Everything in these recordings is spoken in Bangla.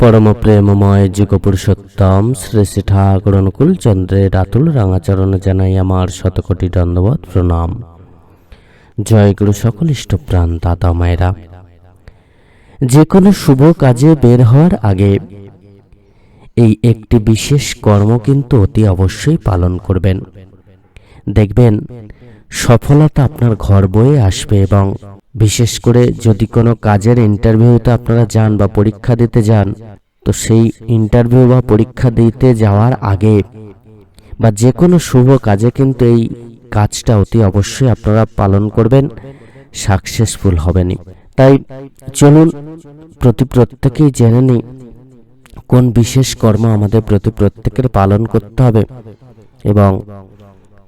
পরম প্রেমময় যুগ পুরুষোত্তম শ্রী শ্রী ঠাকুর অনুকূল চন্দ্রের আতুল রাঙাচরণ জানাই আমার শতকোটি দণ্ডবত প্রণাম। জয় গুরু সকল ইষ্টপ্রাণ দাদা মায়েরা। যে কোনো শুভ কাজে বের হওয়ার আগে এই একটি বিশেষ কর্ম কিন্তু অতি অবশ্যই পালন করবেন। দেখবেন সফলতা আপনার ঘর বয়ে আসবে এবং বিশেষ করে যদি কোনো কাজের ইন্টারভিউতে আপনারা যান বা পরীক্ষা দিতে যান, তো সেই ইন্টারভিউ বা পরীক্ষা দিতে যাওয়ার আগে বা যে কোনো শুভ কাজে কিন্তু এই কাজটা অতি অবশ্যই আপনারা পালন করবেন, সাকসেসফুল হবেনই তাই চলুন প্রতি প্রত্যেকেই জেনে নিই, কোন বিশেষ কর্ম আমাদের প্রতি প্রত্যেকের পালন করতে হবে এবং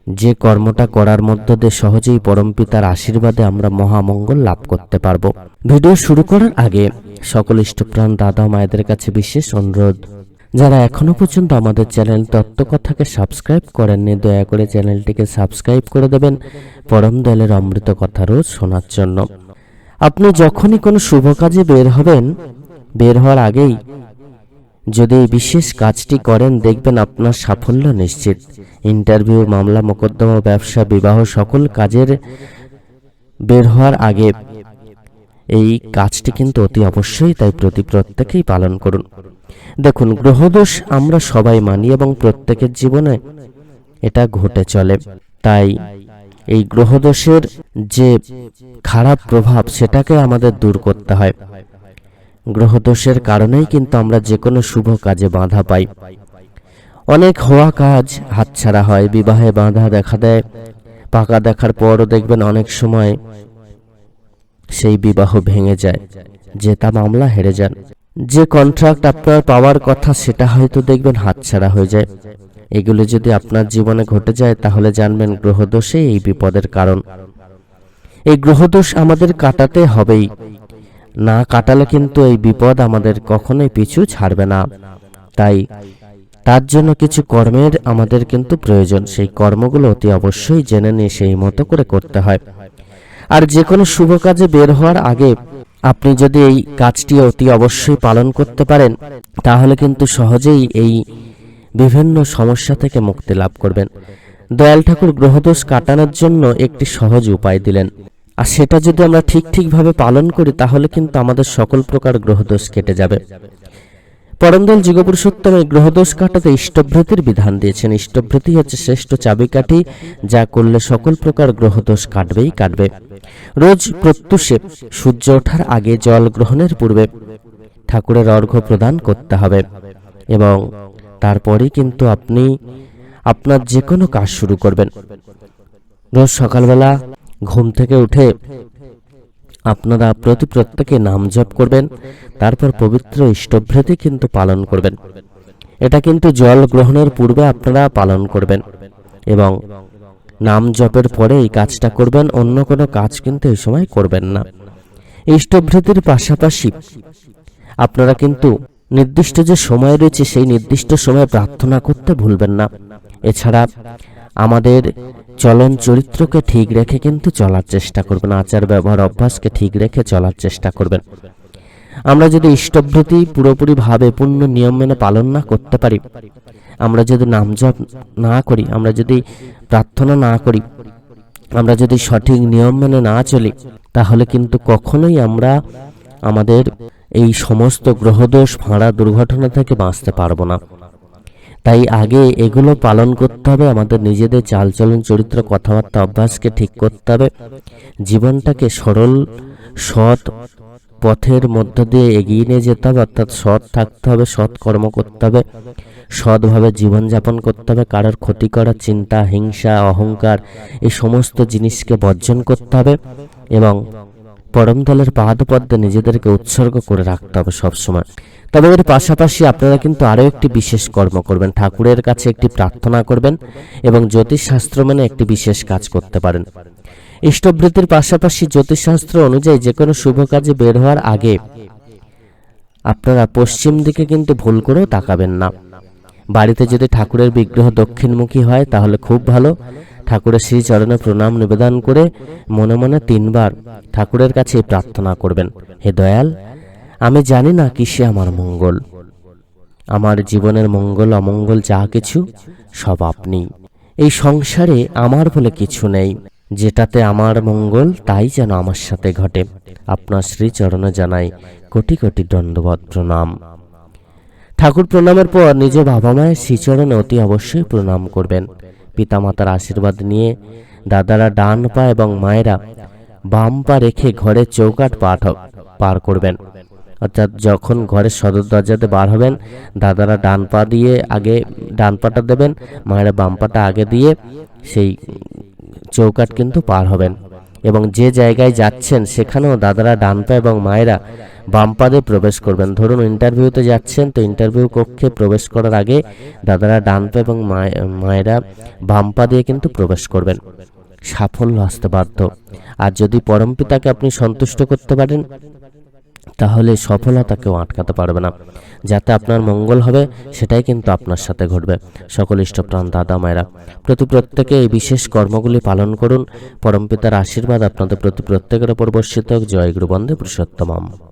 যে কর্মটা করার মধ্য দিয়ে সহজেই পরমপিতার আশীর্বাদে আমরা মহামঙ্গল লাভ করতে পারব। ভিডিও শুরু করার আগে সকল ইষ্টপ্রাণ দাদা মায়েদের কাছে বিশেষ অনুরোধ। যারা এখনও পর্যন্ত আমাদের চ্যানেল তত্ত্বকথাকে সাবস্ক্রাইব করেননি, দয়া করে চ্যানেলটিকে সাবস্ক্রাইব করে দেবেন। পরম দলের অমৃত কথা রোজ শোনার জন্য। আপনি যখনই কোনো শুভ কাজে বের হবেন, বের হওয়ার আগেই যদি এই বিশেষ কাজটি করেন, দেখবেন আপনার সাফল্য নিশ্চিত। ইন্টারভিউ, মামলা, মোকদ্দমা, ব্যবসা, বিবাহ, সকল কাজের বের হওয়ার আগে এই কাজটি কিন্তু অতি অবশ্যই তাই প্রতি প্রত্যেকেই পালন করুন। দেখুন, গ্রহদোষ আমরা সবাই মানি এবং প্রত্যেকের জীবনে এটা ঘটে চলে। তাই এই গ্রহদোষের যে খারাপ প্রভাব, সেটাকে আমাদের দূর করতে হয়। গ্রহদোষের কারণেই কিন্তু আমরা যে কোনো শুভ কাজে বাধা পাই। অনেক হওয়া কাজ হাতছাড়া হয়, বিবাহে বাধা দেখা দেয়, পাকা দেখার পরও দেখবেন অনেক সময় সেই বিবাহ ভেঙে যায় যে তা মামলা হেরে যান। যে কন্ট্রাক্ট আপনার পাওয়ার কথা সেটা হয়তো দেখবেন হাতছাড়া হয়ে যায়। এগুলো যদি আপনার জীবনে ঘটে যায়, তাহলে জানবেন গ্রহদোষে এই বিপদের কারণ। এই গ্রহদোষ আমাদের কাটাতে হবেই। না কাটালে কিন্তু এই বিপদ আমাদের কখনোই পিছু ছাড়বে না। তাই তার জন্য কিছু কর্মের আমাদের কিন্তু প্রয়োজন। সেই কর্মগুলো অতি অবশ্যই জেনে নিয়ে সেই মতো করে করতে হয়। আর যে কোনো শুভ কাজে বের হওয়ার আগে আপনি যদি এই কাজটি অতি অবশ্যই পালন করতে পারেন, তাহলে কিন্তু সহজেই এই বিভিন্ন সমস্যা থেকে মুক্তি লাভ করবেন। দয়াল ঠাকুর গ্রহদোষ কাটানোর জন্য একটি সহজ উপায় দিলেন। আর সেটা যদি আমরা ঠিক ঠিকভাবে পালন করি, তাহলে কিন্তু আমাদের সকল প্রকার গ্রহদোষ কেটে যাবে। পরমদল যুগপুরুষোত্তম এই গ্রহদোষ কাটাতে ইষ্টভৃতির বিধান দিয়েছেন। ইষ্টভৃতি হচ্ছে শ্রেষ্ঠ চাবিকাঠি, যা করলে সকল প্রকার গ্রহদোষ কাটবেই কাটবে। রোজ প্রত্যুষে সূর্য ওঠার আগে জল গ্রহণের পূর্বে ঠাকুরের অর্ঘ্য প্রদান করতে হবে এবং তারপরেই কিন্তু আপনি আপনার যে কোনো কাজ শুরু করবেন। রোজ সকালবেলা ঘুম থেকে উঠে আপনারা প্রতি প্রত্যেকে নাম জপ করবেন, তারপর পবিত্র ইষ্টভৃতি কিন্তু পালন করবেন। এটা কিন্তু জল গ্রহণের পূর্বে আপনারা পালন করবেন এবং নাম জপের পরে এই কাজটা করবেন, অন্য কোনো কাজ কিন্তু এই সময় করবেন না। ইষ্টভৃতির পাশাপাশি আপনারা কিন্তু নির্দিষ্ট যে সময় রয়েছে, সেই নির্দিষ্ট সময়ে প্রার্থনা করতে ভুলবেন না। এছাড়া আমাদের চলন চরিত্রকে ঠিক রেখে কিন্তু চলার চেষ্টা করবেন, আচার ব্যবহার অভ্যাসকে ঠিক রেখে চলার চেষ্টা করবেন। আমরা যদি ইষ্টভৃতি পুরোপুরিভাবে পূর্ণ নিয়ম মেনে পালন না করতে পারি, আমরা যদি নাম জপ না করি, আমরা যদি প্রার্থনা না করি, আমরা যদি সঠিক নিয়ম মেনে না চলি, তাহলে কিন্তু কখনোই আমরা আমাদের এই সমস্ত গ্রহদোষ, ভাঁড়া দুর্ঘটনা থেকে বাঁচতে পারব না। তাই আগে এগুলো পালন করতে হবে, আমাদের নিজেদের চালচলন, চরিত্র, কথাবার্তা, অভ্যাসকে ঠিক করতে হবে। জীবনটাকে সরল, সৎ পথের মধ্য দিয়ে এগিয়ে নিয়ে যেতে হবে, অর্থাৎ সৎ থাকতে হবে, সৎ কর্ম করতে হবে, সৎভাবে জীবনযাপন করতে হবে, কারোর ক্ষতি করার চিন্তা, হিংসা, অহংকার, এই সমস্ত জিনিসকে বর্জন করতে হবে এবং পরম দলের পাদপদ্মে নিজেদেরকে উৎসর্গ করে রাখতে হবে সবসময়। তবে এর পাশাপাশি আপনারা কিন্তু আরও একটি বিশেষ কর্ম করবেন, ঠাকুরের কাছে একটি প্রার্থনা করবেন এবং জ্যোতিষশাস্ত্র মেনে একটি বিশেষ কাজ করতে পারেন। ইষ্টবৃত্তির পাশাপাশি জ্যোতিষশাস্ত্র অনুযায়ী যে কোনো শুভ কাজে বের হওয়ার আগে আপনারা পশ্চিম দিকে কিন্তু ভুল করেও তাকাবেন না। বাড়িতে যদি ঠাকুরের বিগ্রহ দক্ষিণমুখী হয় তাহলে খুব ভালো। ঠাকুরের শ্রী চরণে প্রণাম নিবেদন করে মনে মনে তিনবার ঠাকুরের কাছে প্রার্থনা করবেন। হে দয়াল, আমি জানি না কিসে আমার মঙ্গল। আমার জীবনের মঙ্গল, অমঙ্গল যা কিছু, সব আপনি। এই সংসারে আমার বলে কিছু নেই। যেটাতে আমার মঙ্গল, তাই যেন আমার সাথে ঘটে। আপনার শ্রীচরণে জানাই কোটি কোটি দণ্ডবত প্রণাম। ঠাকুর প্রণামের পর নিজ বাবা মায়ের শ্রীচরণে অতি অবশ্যই প্রণাম করবেন। পিতামাতার আশীর্বাদ নিয়ে দাদারা ডান পা এবং মায়েরা বাম পা রেখে ঘরের চৌকাট পাঠ পার করবেন। অর্থাৎ যখন ঘরের সদর দরজাতে বার হবেন, দাদারা ডান পা দিয়ে আগে ডান পাটা দেবেন, মায়েরা বাম পাটা আগে দিয়ে সেই চৌকাট কিন্তু পার হবেন। এবং যে জায়গায় যাচ্ছেন, সেখানেও দাদারা ডান পা এবং মায়েরা বাম পা দিয়ে প্রবেশ করবেন। ধরুন ইন্টারভিউতে যাচ্ছেন, তো ইন্টারভিউ কক্ষে প্রবেশ করার আগে দাদারা ডান পা এবং মায়ে- মায়েরা বাম পা দিয়ে কিন্তু প্রবেশ করবেন। সাফল্য আসতে বাধ্য। আর যদি পরমপিতাকে আপনি সন্তুষ্ট করতে পারেন তাহলে সফলতা সফলতাকেও আটকাতে পারবে না। যাতে আপনার মঙ্গল হবে, সেটাই কিন্তু আপনার সাথে ঘটবে। সকল ইষ্টপ্রাণ দাদা মায়েরা, প্রতি প্রত্যেকে এই বিশেষ কর্মগুলি পালন করুন। পরমপিতার আশীর্বাদ আপনাদের প্রতি প্রত্যেকের ওপর বর্ষিত হোক। জয় গুরুবন্দে পুরুষোত্তমম।